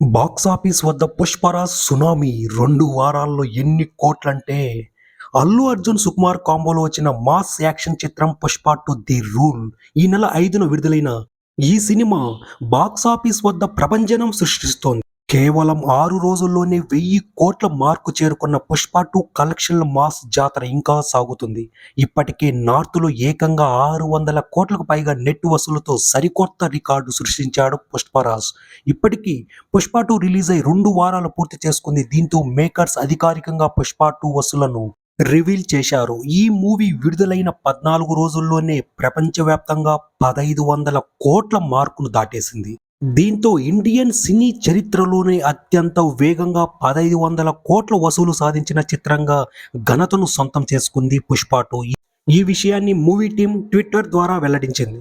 Box office వద్ద Pushparaj tsunami రెండు వారాల్లో ఎన్ని కోట్లంటే అల్లు అర్జున్ సుకుమార్ కాంబోలో వచ్చిన మాస్ యాక్షన్ చిత్రం పుష్ప టు ది రూల్. ఈ నెల ఐదున విడుదలైన ఈ సినిమా బాక్సాఫీస్ వద్ద ప్రభంజనం సృష్టిస్తోంది. కేవలం ఆరు రోజుల్లోనే వెయ్యి కోట్ల మార్కు చేరుకున్న పుష్ప టూ కలెక్షన్ల మాస్ జాతర ఇంకా సాగుతుంది. ఇప్పటికే నార్త్లో ఏకంగా ఆరు వందల కోట్లకు పైగా నెట్ వసూలుతో సరికొత్త రికార్డు సృష్టించాడు పుష్పరాజ్. ఇప్పటికీ పుష్ప టూ రిలీజ్ అయి రెండు వారాలు పూర్తి చేసుకుంది దీంతో మేకర్స్ అధికారికంగా పుష్ప టూ వసూలను రివీల్ చేశారు. ఈ మూవీ విడుదలైన పద్నాలుగు రోజుల్లోనే ప్రపంచవ్యాప్తంగా పదహైదు వందల కోట్ల మార్కును దాటేసింది. దీంతో ఇండియన్ సినీ చరిత్రలోనే అత్యంత వేగంగా పదహైదు వందల కోట్ల వసూలు సాధించిన చిత్రంగా ఘనతను సొంతం చేసుకుంది పుష్ప టూ. ఈ విషయాన్ని మూవీ టీం ట్విట్టర్ ద్వారా వెల్లడించింది.